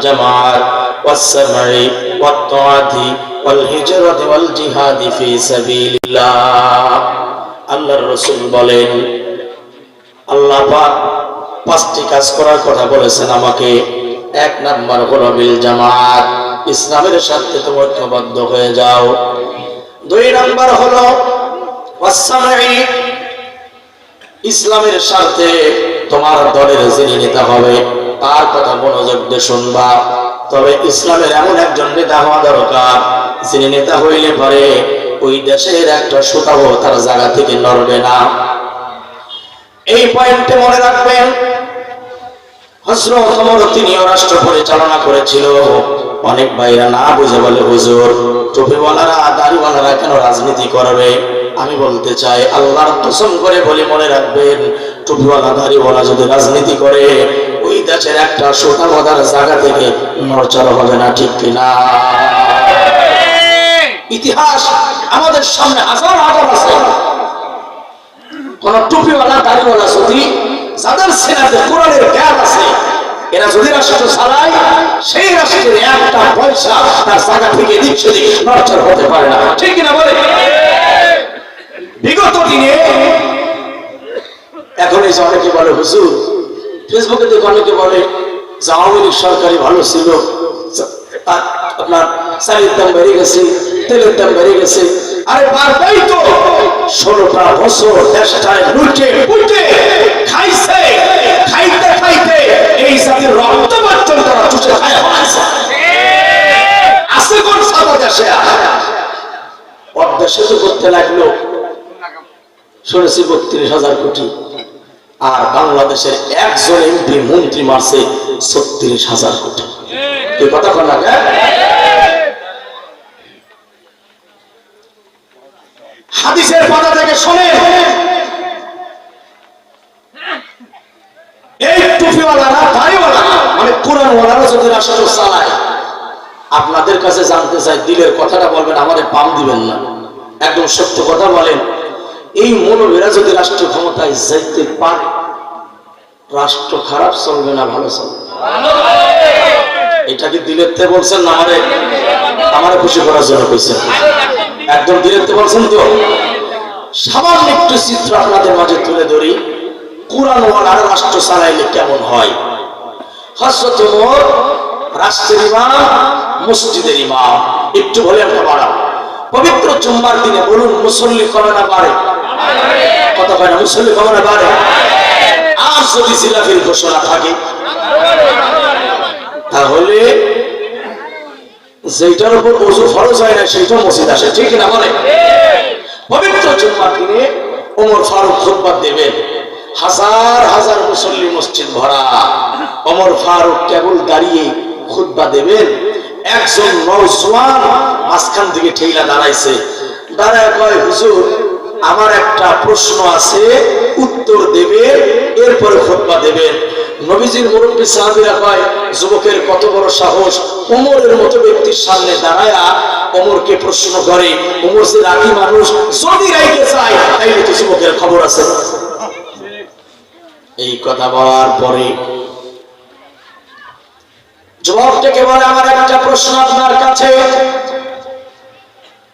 بالجماعة والسمع والطاعة والهجرة والجهاد في سبيل الله আল্লাহর রসুল বলেন আল্লাহ পাক পাঁচটি কাজ করার কথা বলেছেন আমাকে এক নাম্বার হলো বিল জামাত ইসলামের সাথে তুমি ঐক্যবদ্ধ হয়ে যাও দুই নাম্বার হলো ওয়াসসামাই ইসলামের স্বার্থে তোমার দলের যিনি নেতা হবে তার কথা মনোযোগ দিয়ে শুনবা। তবে ইসলামের এমন একজন নেতা হওয়া দরকার, যিনি নেতা হইলে পরে ওই দেশের একটা সুতাও তার জায়গা থেকে নড়বে না। এই পয়েন্টে মনে রাখবেন হজরত ওমর তিনিও রাষ্ট্র পরিচালনা করেছিল। অনেক ভাইরা না বুঝে বলে, হুজুর, টুপিওয়ালারা, দাড়িওয়ালারা কেন রাজনীতি করবে? আমি বলতে চাই, আল্লাহর কসম করে বলে, মনে রাখবেন, টুপিওয়ালা, দাড়িওয়ালা যদি রাজনীতি করে ওই দেশের একটা সোটা গদার জায়গা থেকে নড়চড় হবে না, ঠিক কিনা? ইতিহাস আমাদের সামনে হাজার হাজার আছে। কোন টুপিওয়ালা, দাড়িওয়ালা যদি যাদের সেনাতে কোরআনের জ্ঞান আছে, এরা যদি রাষ্ট্র চালায়, সেই রাষ্ট্রের একটা পয়সা তার জায়গা থেকে দিক সেদিক নড়চড় হতে পারে না। ঠিক কিনা বলে? বিগত দিনে এখন এই অনেকে বলে, হুজুর ফেসবুকে দেখে অনেকে বলে যে আওয়ামী লীগ সরকারি ভালো ছিল আপনার চালের দাম বেড়ে গেছে, তেলের দাম বেড়ে গেছে, আরে তো! ষোলোটা বছর দেশটায় লুটে খাইছে, খাইতে খাইতে এই জাতির রক্ত বাচ্চন তারা চুষে খায় আছে কোন সাদা দেশে? করতে লাগল। শুনেছি বত্রিশ হাজার কোটি। আর বাংলাদেশের একজন এমপি মন্ত্রী মারছে ছত্রিশ হাজার কোটি এই কথা লাগে হাদিসের পাতা থেকে শোনে। মানে যদি চালায় আপনাদের কাছে জানতে চাই দিলের কথাটা বলবেন, আমাদের পাম দিবেন না। একদম সত্য কথা বলেন। এই মনোবেরা যদি রাষ্ট্র ক্ষমতায় যাইতে পারে, রাষ্ট্র খারাপ চলবে না ভালো চলবে। এটা কি দিলের তে বলছেন না আমারে? আমারে খুশি করার জন্য কইছেন। একদম দিলের তে বলছেন তো? সামান্য একটু চিত্র আপনাদের মাঝে তুলে ধরি। কোরআন ওয়ালার রাষ্ট্র চালাইলে কেমন হয়? হজরত রাষ্ট্রের ইমাম, মসজিদের ইমাম। একটু একটা বাড়াও। পবিত্র জুম্মার দিনে বলুন, মুসল্লি কবে না বাড়ে কত হয় না, মুসল্লি কবে বাড়ে আর যদি জিলাফির ঘোষণা থাকে, তাহলে যেটার উপর ওজু ফরজ হয় না, সেইটা মসজিদ আসে, ঠিক না বলে? পবিত্র জুম্মার দিনে ওমর ফারুক খুতবা দেবেন হাজার হাজার মুসল্লি মসজিদ ভরা। ওমর ফারুক কেবল দাঁড়িয়ে খুতবা দেবেন একজন নওজওয়ান মাঝখান থেকে ঠেলা দাঁড়াইছে। দাঁড়ায় কয়, হুজুর আমার একটা প্রশ্ন আছে, উত্তর দেবে, এরপরে খুতবা দেবেন নবীজির মুরব্বী সাহাবীরা কয়, যুবকের কত বড় সাহস, ওমরের মতো ব্যক্তির সামনে দাঁড়ায়া ওমরকে প্রশ্ন করে, ওমর যে রাগী মানুষ, যদি রাইতে চায় তাইলে তো যুবকের খবর আছে। এই কথা বলার পরে যুবকটাকে বলে, আমার একটা প্রশ্ন আপনার কাছে।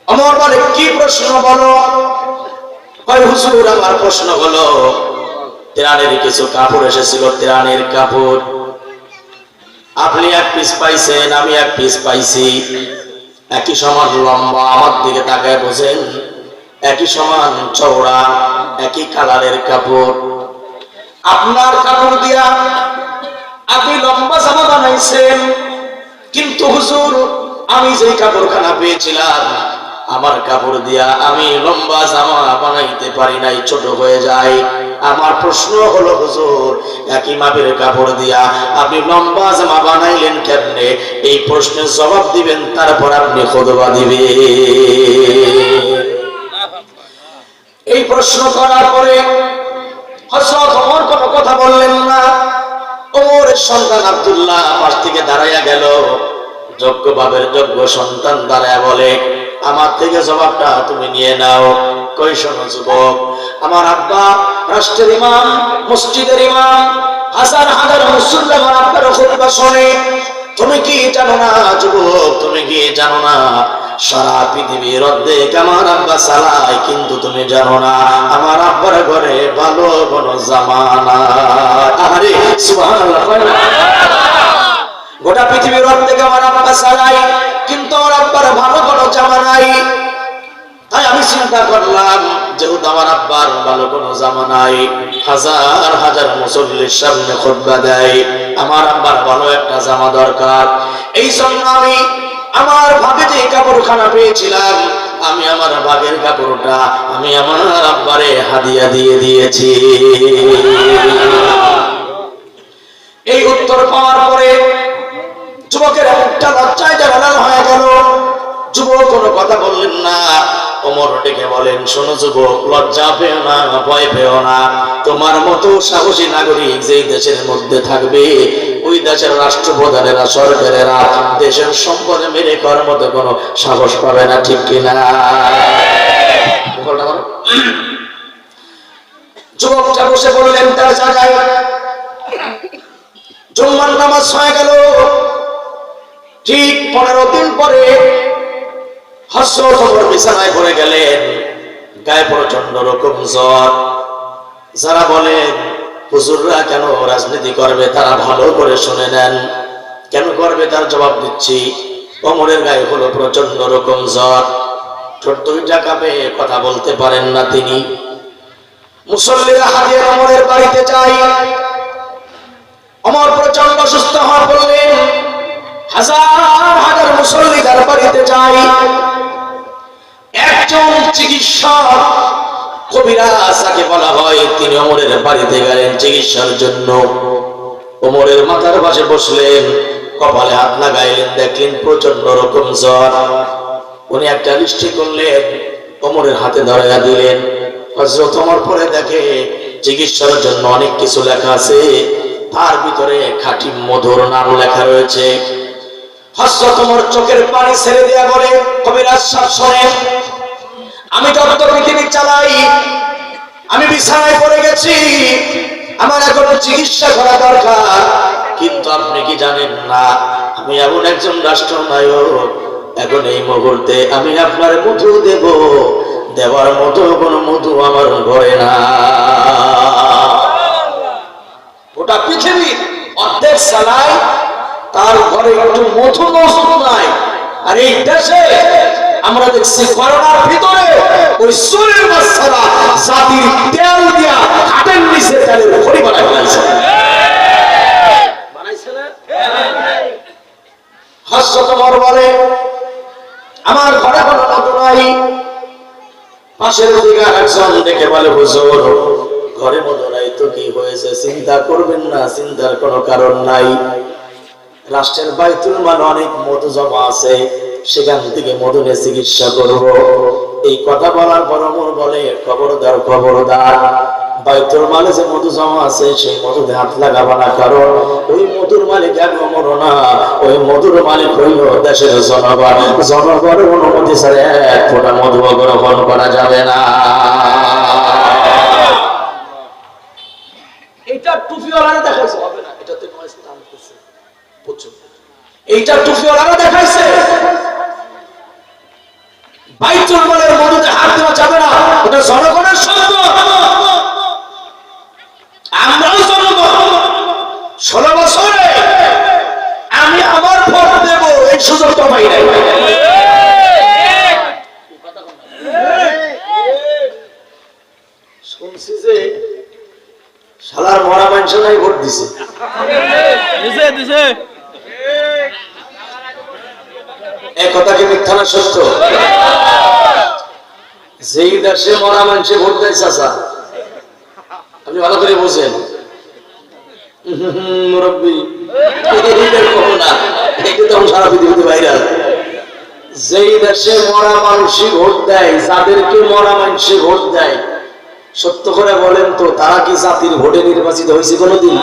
আমার বলে, কি প্রশ্ন বলো? কয়, হুজুর, আমার প্রশ্ন হলো তেরানের কিছু কাপড় এসেছিল তেরানের কাপড়। আপনি এক পিস পাইছেন, আমি এক পিস পাইছি। একই সমান লম্বা, আমার দিকে তাকায় বোঝেন। একই সমান চওড়া, একই কালারের কাপড়। আপনার কাপড় দিয়া আপনি লম্বা জামা বানাইছেন, কিন্তু হুজুর, আমি যে কাপড়খানা পেয়েছিলাম আমার কাপড় দিয়া আমি লম্বা জামা বানাইতে পারি নাই, ছোট হয়ে যায়। আমার প্রশ্ন হলো, হুজুর, একই মাপের কাপড় দিয়া আপনি লম্বা জামা বানাইলেন কেমনে? এই প্রশ্নের জবাব দিবেন, তারপর আপনি খোদবা দিবে এই প্রশ্ন করার পরে হজরত ওমর কোনো কথা বললেন না। ওমরের সন্তান আব্দুল্লাহ পাশ থেকে দাঁড়াইয়া গেল। যোগ্য বাবের যোগ্য সন্তান দাঁড়ায় বলে আমার থেকে জবাবটা তুমি নিয়ে নাও। কই শোনো যুবক, আমার আব্বা রাষ্ট্রের ইমাম, মসজিদের ইমাম, হাজার হাজার মুসল্লাম আপনার খুতবা শোনে, তুমি কি জানো না যুবক, তুমি কি জানো না? সারা পৃথিবীর অর্ধেক আমার আব্বা চালায় কিন্তু তুমি জানো না, আমার আব্বার ঘরে ভালো কোনো জামানা আরে সুবহানাল্লাহ। গোটা পৃথিবীর অর্ধেক আমার আব্বা চালায় কিন্তু আমার আব্বার ভালো কোনো জামা নাই। তাই আমি চিন্তা করলাম, যেহেতু আমার আব্বার ভালো কোনো জামা নাই, হাজার হাজার মুসল্লির সামনে খোদবা দেয়, আমার আব্বার ভালো একটা জামা দরকার। এই জন্য আমি আমার ভাগে যে কাপড়খানা পেয়েছিলাম, আমি আমার ভাগের কাপড়টা, আমি আমার আব্বারে হাদিয়া দিয়ে দিয়েছি। এই উত্তর পাওয়ার পরে যুবকের একটা লজ্জায় জানাল হয়ে গেল। যুবক কোনো কথা বললেন না। ওমর ডেকে বলেন, শোনো যুবক, লজ্জা পেও না, ভয় পেও না। তোমার মতো সাহসী নাগরিক যেই দেশের মধ্যে থাকবে, ওই দেশের রাষ্ট্রপ্রধানেরা, সরকারেরা দেশের সম্পদ মেরে করার মতো কোনো সাহস পাবে না, ঠিক কিনা যুবকটা বসে বললেন, তার জায়গায় জুম্মার নামাজ হয়ে গেল। ঠিক পনেরো দিন পরে ওমর বিছানায় পড়ে গেলেন। গায়ে প্রচণ্ড রকম জ্বর। যারা বলেন হুজুররা কেন রাজনীতি করবে, তারা ভালো করে শুনে নেন। কেন করবে? তার জবাব দিচ্ছি অমরের গায়ে হলো প্রচণ্ড রকম জ্বর। দুইটা কাপে, কথা বলতে পারেন না তিনি। মুসল্লিরা হাজির অমরের বাড়িতে যাই অমর প্রচণ্ড অসুস্থ হওয়া বললেন বাড়িতে যাই একজন চিকিৎসক, কবিরাজ যাকে বলা হয়, তিনি অমরের বাড়িতে গেলেন চিকিৎসার জন্য। ওমরের মাথার পাশে বসলেন, কপালে হাত লাগাইলেন, দেখলেন প্রচণ্ড রকম জ্বর। উনি একটা লিস্টি করলেন ওমরের হাতে ধরাইয়া দিলেন। হজরত ওমর পরে দেখে, চিকিৎসার জন্য অনেক কিছু লেখা আছে। তার ভিতরে খাঁটি মধুর নাম লেখা রয়েছে। হজরত ওমর চোখের পানি ছেড়ে দেয়া বলে কবিরাজ সাহেব শোনেন আমি যত পৃথিবী চালাই, আমি বিছানায় পড়ে গেছি, আমার এখনও চিকিৎসা করা দরকার। কিন্তু আপনি কি জানেন না, আমি এমন একজন রাষ্ট্রনায়ক। এখন এই মুহূর্তে আমি আপনার মধু দেব। দেওয়ার মতো কোনো মধু আমার ঘরে না। ওটা পৃথিবীর অর্ধেক চালায় তার ঘরে একটু মধু মজুদ নাই। আর এই দেশে আমরা দেখছি করোনার ভিতরে ওই সুরের মশলা জাতির তেল দিয়া হাটের নিচে তেলের খড়ি বানায় ফেলাইছে চিন্তা করবেন না, চিন্তার কোনো কারণ নাই। রাষ্ট্রের বাইতুল মাল অনেক মধু জমা আছে, সেখান থেকে মধু নিয়ে চিকিৎসা করব। এই কথা বলার পর অমর বলে, খবরদার খবরদার, বাইতুল মালে যে মধু জমা আছে, সেই মধুতে হাত লাগাবা না কারণ ওই মধুর মালিক এক অমর না, ওই মধুর মালিক হইল দেশের জনগণ। জনগণের অনুমতি ছাড়া এক ফোঁটা মধু গ্রহণ করা যাবে না। এটা টুপিওয়ালারা দেখাইছে, হবে না। এইটা টুপিওয়ালারা দেখাইছে। বাইতুল মালের মধ্যে হাত দেওয়া যাবে না, ওটা জনগণের সম্পদ আমরাও জনগণ। ষোলো বছরে আমি আমার ভোট দেব, এই সুযোগটা পাই নাই। শুনছি যে শালার মরা মানুষ নাই ভোট দিছে। দিছে দিছে। এই কথা কি মিথ্যা না সত্য? যেই দেশে মরা মানুষে ভোট দেয় চাচা, আপনি ভালো করে বুঝেন। মুরব্বী না সারা যেই মরা ভোট দেয়, যাদেরকে মরা মানুষে ভোট দেয়, সত্য করে বলেন তো, তারা কি জাতির ভোটে নির্বাচিত হয়েছে কোনোদিন?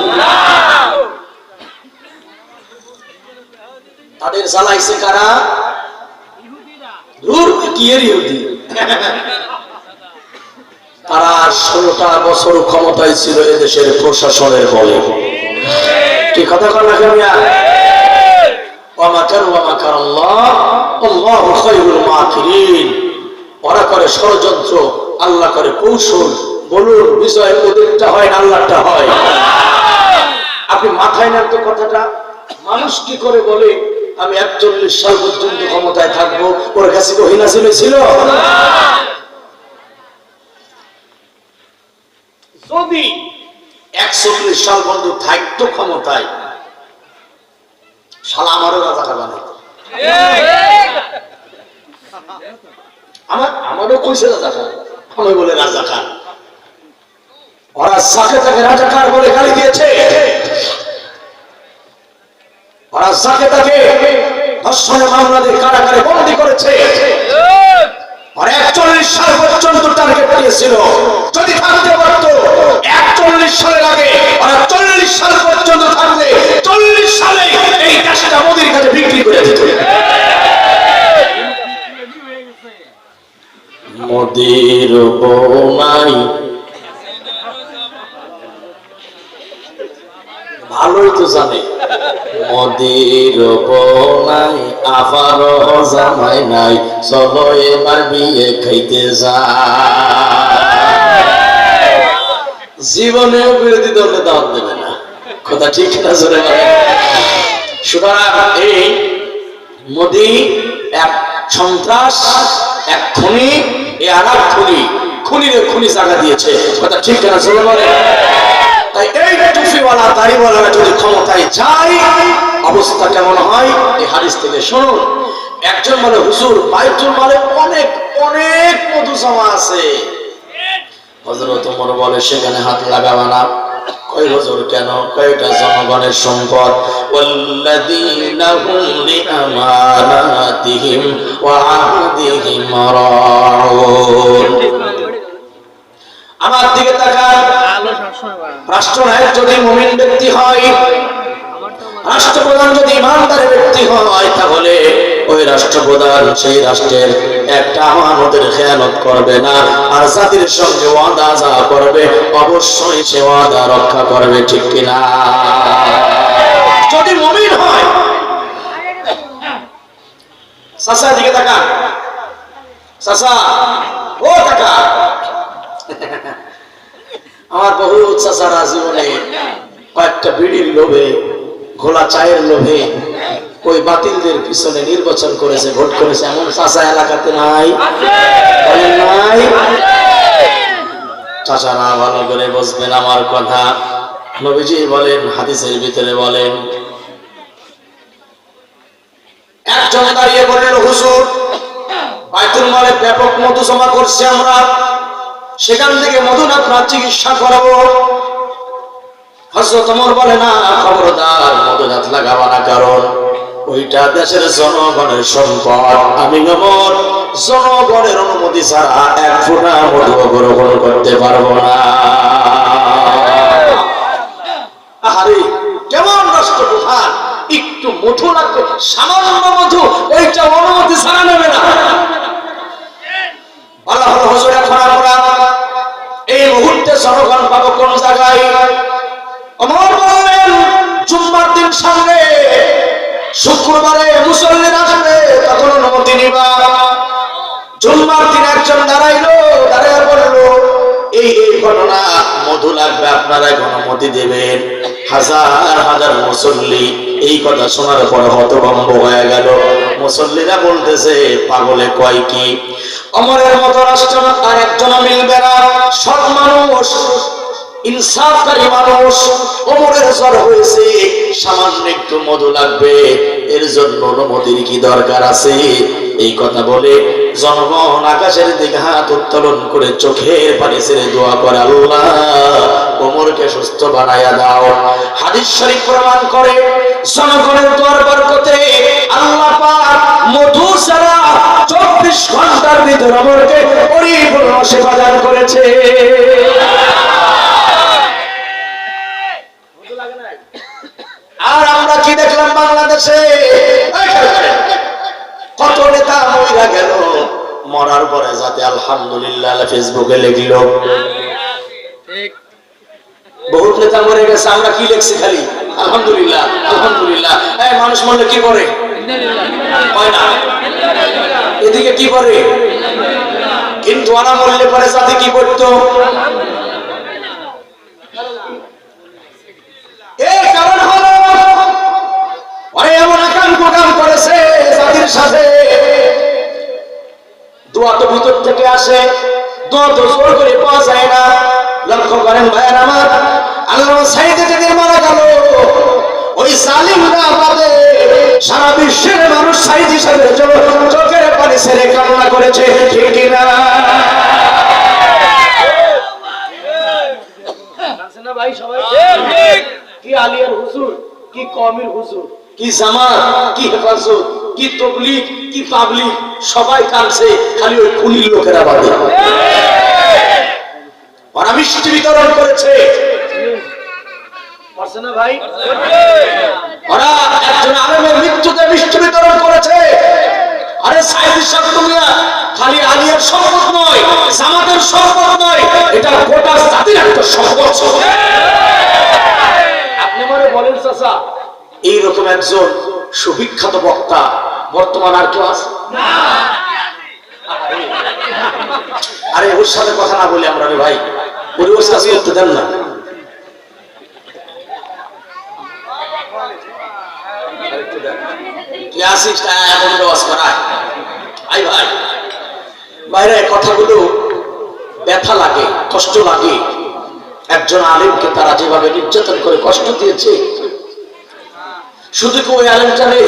তাদের চালাইছে কারা? তারা ষোলোটা বছর ক্ষমতায় ছিল এদেশের প্রশাসনের বলে। কি কথা মাকিরিন ওরা করে ষড়যন্ত্র আল্লাহ করে কৌশল বলুন বিষয় ওদেরটা হয় না আল্লাহটা হয়? আপনি মাথায় নেন তো কথাটা। মানুষ কি করে বলে? আমি একচল্লিশ সাল পর্যন্ত ক্ষমতায় থাকব। ওর কাছে কি হিনাসিল ছিল যদি একচল্লিশ সাল পর্যন্ত থাকতো ক্ষমতায়, শালা আমারও বানাইতো। আমার, আমারও কইছে রাজাকার। আমি বলে রাজাকার। ওরা যাকে তাকে রাজাকার বলে গালি দিয়েছে। ওরা সাল পর্যন্ত টার্গেট দিয়েছিল যদি সালের আগে আর চল্লিশ সাল পর্যন্ত থাকলে চল্লিশ সালে এই দেশটা মোদির কাছে বিক্রি করে দিত। মোদির বৌমাই ভালোই তো জানে। মোদির বৌমাই আবার জামাই নাই, চলো এবার বিয়ে খাইতে যা। জীবনেও বিরোধী দলকে দাওয়াত দেবে না। কথা ঠিক না সুতরাং এই মোদি এক সন্ত্রাস, এক খুনি, এ আর খুনি, খুনিরে খুনি জায়গা দিয়েছে। কথা ঠিক না জোরে তাই এই টুফিওয়ালা দাড়িওয়ালা যদি ক্ষমতায় যায় অবস্থা কেমন হয়? এই হাদিস থেকে শুনুন। একজন বলে, হুজুর, বাইতুল মালে অনেক অনেক মধু জমা আছে হজরত বলে, সেখানে হাত লাগাবে না। কই হুজুর, কেন? কয়টা জনগণের সম্পদ। ওয়াল্লাযীনা হুম লিআমানাতিহিম ওয়া আহদিহিম রাউন। আমার দিকে তাকান। রাষ্ট্রনায়ক যদি মুমিন ব্যক্তি হয়, রাষ্ট্রপ্রধান যদি ইমানদারের ব্যক্তি হয়, তাহলে ওই রাষ্ট্রপ্রধান সেই রাষ্ট্রের একটা আমানতের খেয়ালত করবে না, আর জাতির সঙ্গে ওয়াদা যা করবে, অবশ্যই সে ওয়াদা রক্ষা করবে, ঠিক কিনা? যদি মুমিন হয় চাচা দিকে তাকা চাচা ও টাকা আমার বহু চাচারা জীবনে কয়েকটা বিড়ির লোভে ঘোলা চায়ের লোভে ওই বাতিলদের পিছনে নির্বাচন করেছে ভোট করেছে। এমন চাচা এলাকাতে নাই নাই। চাচারা ভালো করে বুঝবেন আমার কথা। নবীজি বলেন হাদিসের ভিতরে বলেন একজন দাঁড়িয়ে বললেন হুজুর বাইতুল মালে ব্যাপক মধু জমা করছি আমরা। সেখান থেকে মধু আপনার চিকিৎসা করাবো। বলে, না, খবরদার লাগাবা না, কারণ ওইটা দেশের জনগণের সম্পদ। আমি জনগণের অনুমতি ছাড়া এক মধু গ্রহণ করতে পারব না। আহারে, কেমন রাষ্ট্রপ্রধান? একটু মধু লাগবে, সামান্য মধু শুক্রবারে মুসল্লির আসবে তখন অনুমতি নিবা। জুম্মার দিন একজন দাঁড়াইলো, দাঁড়াইয়া বলল, এই এই ঘটনা মধু লাগবে আপনারা অনুমতি দেবেন। হাজার হাজার মুসল্লি এই কথা শোনার পরে হতভম্ব হয়ে গেল। মুসল্লিরা বলতেছে, পাগলে কয় কি? অমরের মতো রাষ্ট্র আর একজন মিলবে না। সব মানুষ, ইনসাফকারী মানুষ, অমরের জ্বর হয়েছে। সামান্য একটু মধু লাগবে। এর জন্য অনুমতির কি দরকার আছে? এই কথা বলে জনগণ আকাশের দিকে হাত উত্তোলন করে চোখের পানি ছেড়ে দোয়া করে, আল্লাহ, ওমরকে সুস্থ বানাইয়া দাও। হাদিস শরীফ প্রমাণ করে জনগণের দোয়ার বরকতে আল্লাহ পাক মধু ছাড়া চব্বিশ ঘণ্টার ভিতর ওমরকে পরিপূর্ণ সেবা দান করেছে। আর আমরা কি দেখলাম বাংলাদেশে? কত নেতা মহিলা গেল, মরার পরে যাতে আলহামদুলিল্লাহ ফেসবুকে লিখল। বহুত নেতা মরে গেছে, আমরা কি লিখছি খালি? আলহামদুলিল্লাহ আলহামদুলিল্লাহ। মানুষ মরলে কি করে? এদিকে কি করে? কিন্তু মরলে পরে কি করতো এর কারণ হলো ওরে এমন আকাম প্রকাম করেছে জাতির সাথে। দোয়া তো ভিতর থেকে আসে দোয়া তো জোর করে পাওয়া যায় না। লক্ষ্য করেন ভাইয়ের আমার আল্লাহ সাইদে যেদিন মারা গেল ওই জালিমরা বাদে সারা বিশ্বের মানুষ সাইদ হিসাবে চোখের পানি ছেড়ে কামনা করেছে ঠিক কিনা ভাই সবাই? কি আলিয়ার হুজুর কি কমির হুজুর? কি জামাত কি হেফাজত? কি তবলিগ কি পাবলিক সবাই কাঁদছে খালি ওই খুনির লোকেরা বাদে। ওরা মিষ্টি বিতরণ করেছে। ভাই? ওরা একজন আলেমের মৃত্যুতে মিষ্টি বিতরণ করেছে। আরে সাইদ সাহেব দুনিয়া খালি আলিয়ার সম্পদ নয় জামাতের সম্পদ নয় এটা গোটা জাতির একটা সম্পদ। আপনি মনে বলেন চাচা। এইরকম একজন সুবিখ্যাত বক্তা বর্তমান আর কেউ আছে? আরে, ওর সাথে কথা না বলি আমরা ভাই। ওর ওর কাছে করতে দেন না। আই ভাই। বাইরে কথাগুলো ব্যথা লাগে, কষ্ট লাগে। একজন তারা যেভাবে নির্যাতন করে কষ্ট দিয়েছে, শুধু কি ওই আলেমটা রে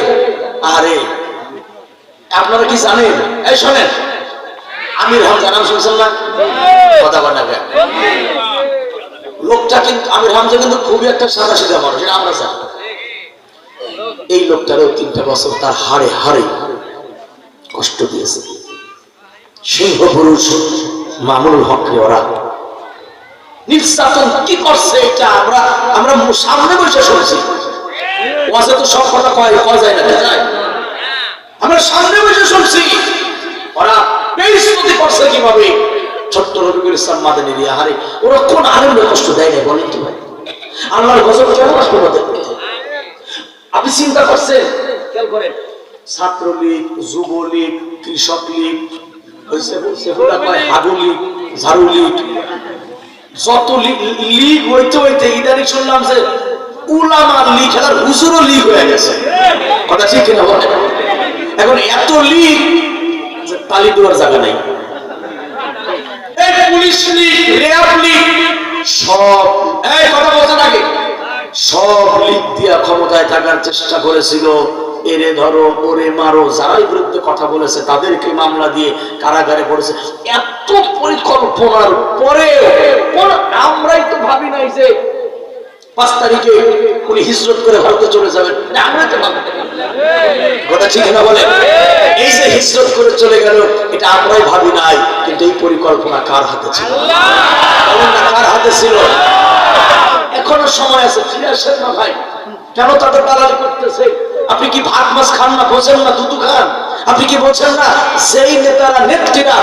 আরে আপনারা কি জানেন? এই শোনেন। আমির হামজা নাম শুনছেন না? কথা বলেন লোকটা কিন্তু আমির হামজা কিন্তু খুবই একটা সাদা সিধা মানুষ, এটা আমরা জানি। এই লোকটারও তিনটা বছর তার হাড়ে হাড়ে কষ্ট দিয়েছে। সিংহ পুরুষ মামুনুল হককে ওরা। নির্যাতন কি করছে এটা? আমরা আমরা সামনে বসে শুনছি। ওয়াজে তো সব কথা কয় কয় যায় না, যায়? আমরা সামনে বসে শুনছি। ওরা করছে কীভাবে? ছোট্ট রবিকুল ইসলাম ওরা কোন আনন্দ কষ্ট দেয় না বলেন তো ভাই। আল্লাহর গজব কেন আপনি চিন্তা করছেন? খেয়াল করেন, ছাত্রলীগ, যুবলীগ কৃষক লীগ হাগু লীগ লীগ যত হইতে হইতে শুনলাম যে হয়ে গেছে। ঠিক এখন এত লীগ তালি দেওয়ার জায়গা নেই। ক্ষমতায় থাকার চেষ্টা করেছিল। এরে ধরো, ওরে মারো বিরুদ্ধে কথা বলেছে, তাদেরকে মামলা দিয়ে কারাগারে পড়েছে। এত পরিকল্পনার পরে আমরাই তো ভাবি নাই যে পাঁচ তারিখে উনি হিজরত করে ভারতে চলে যাবেন। কথা ঠিক না বলে? এই যে হিজরত করে চলে গেল, এটা আমরাই ভাবি নাই, কিন্তু এই পরিকল্পনা কার হাতে ছিল? কার হাতে ছিল? এখনও সময় আছে, ফিরে আসেন না ভাই। কেন তাদের করতেছে? আপনি কি ভাত মাছ খান না, বোঝেন না, দুধু খান? আপনি কি বলছেন না সেই নেতারা, নেত্রীরা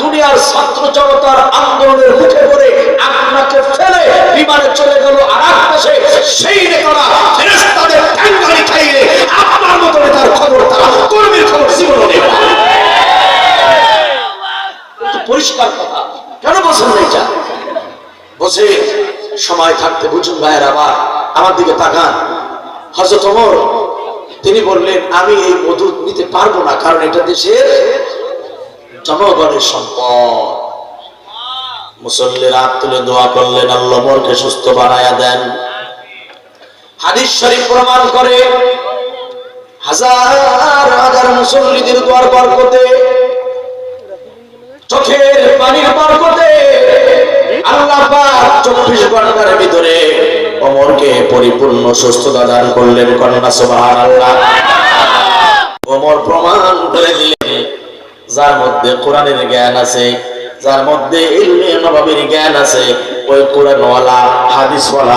দুনিয়ার ছাত্র জনতার আন্দোলনের মুখে পড়ে আপনাকে ফেলে বিমানে চলে গেল আর এক সেই নেতারা ফেরেশতাদের ট্যাঙ্গারি খাইয়ে আপনার মতো নেতার খবর তারা কর্মীর খবর জীবনও নেবে। না। কিন্তু পরিষ্কার কথা, কেন বলছেন না এটা? বসে সময় থাকতে বুঝুন ভাইয়ের আবার আমার দিকে তাকান। হজরত ওমর, তিনি বললেন, আমি এই মধু নিতে পারব না, কারণ এটা দেশের জনগণের সম্পদ। মুসল্লির হাত তুলে দোয়া করলেন, আল্লাহ মোরকে সুস্থ বানায়া দেন। হাদিস শরীফ প্রমাণ করে, হাজার হাজার মুসল্লিদের দোয়ার বরকতে, চোখের পানির বরকতে, আল্লাহ পাক চব্বিশ ঘণ্টার ভিতরে ওমরকে পরিপূর্ণ সুস্থতা দান করলেন কন্যা, সুবহানাল্লাহ। ওমর প্রমাণ করে দিলেন, যার মধ্যে কোরআনের জ্ঞান আছে যার মধ্যে ইলমে জ্ঞান আছে ওই কোরআনওয়ালা হাদিসওয়ালা